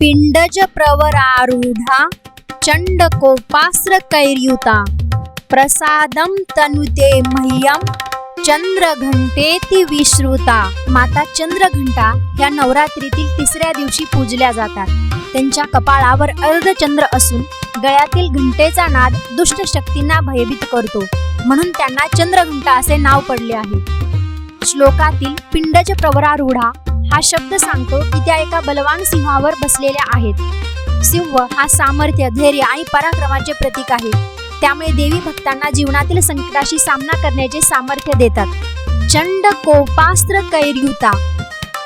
पिंडज प्रवरारूढा चंड कैर्युता। प्रसादं तनुते मह्यम चंद्रघंटेती विश्रुता। माता चंद्रघंटा ह्या नवरात्रीतील तिसऱ्या दिवशी पूजल्या जातात. त्यांच्या कपाळावर अर्धचंद्र असून गळ्यातील घंटेचा नाद दुष्ट शक्तींना भयभीत करतो. म्हणून त्यांना चंद्रघंटा असे नाव पडले आहे. श्लोकातील पिंडज प्रवरारूढा हा शब्द सांगतो की त्या एका बलवान सिंहावर बसलेल्या आहेत. सिंह हा सामर्थ्य धैर्य आणि पराक्रमाचे प्रतीक आहे. त्यामुळे देवी भक्तांना जीवनातील संकटाशी सामना करण्याचे सामर्थ्य देतात. चंड कोपास्त्र कैर्युता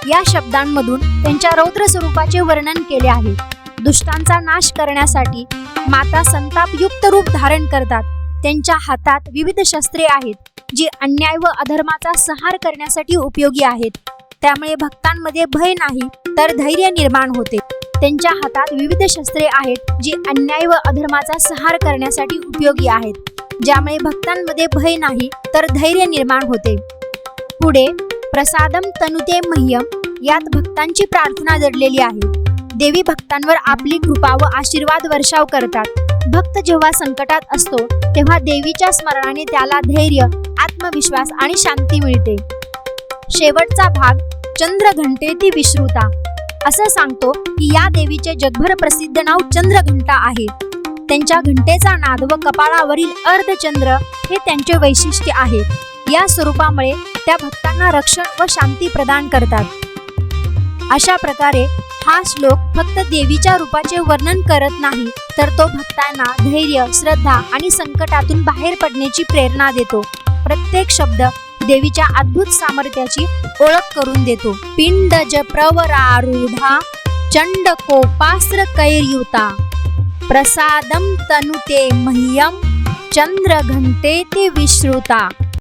या शब्दांमधून त्यांच्या रौद्र स्वरूपाचे वर्णन केले आहे. दुष्टांचा नाश करण्यासाठी माता संतापयुक्त रूप धारण करतात. त्यांच्या हातात विविध शस्त्रे आहेत जी अन्याय व अधर्माचा संहार करण्यासाठी उपयोगी आहेत. त्यामुळे भक्तांमध्ये भय नाही तर धैर्य निर्माण होते. त्यांच्या हातात विविध शस्त्रे आहेत जी अन्याय व अधर्माचा संहार करण्यासाठी उपयोगी आहेत. ज्यामुळे भक्तांमध्ये भय नाही तर धैर्य निर्माण होते. पुढे प्रसादम तनुते मह्यम यात भक्तांची प्रार्थना दडलेली आहे. देवी भक्तांवर आपली कृपा व आशीर्वाद वर्षाव करतात. भक्त जेव्हा संकटात असतो तेव्हा देवीच्या स्मरणाने त्याला धैर्य आत्मविश्वास आणि शांती मिळते. शेवटचा भाग चंद्रघंटेती विश्रुता. असं सांगतो की या देवीचे जगभर प्रसिद्ध नाव चंद्रघंटा आहे. त्यांच्या घंटेचा नाद व कपाळावरील अर्धचंद्र हे त्यांचे वैशिष्ट्य आहे. या स्वरूपामुळे त्या भक्तांना रक्षण व शांती प्रदान करतात. अशा प्रकारे हा श्लोक फक्त देवीच्या रूपाचे वर्णन करत नाही तर तो भक्तांना धैर्य श्रद्धा आणि संकटातून बाहेर पडण्याची प्रेरणा देतो. प्रत्येक शब्द देवीच्या अद्भुत सामर्थ्याची ओळख करून देतो. पिंड प्रवरारूढा चंड कोपास्त्र कैर्युता. प्रसादम तनुते मह्यम चंद्र घंटे ते विश्रुता.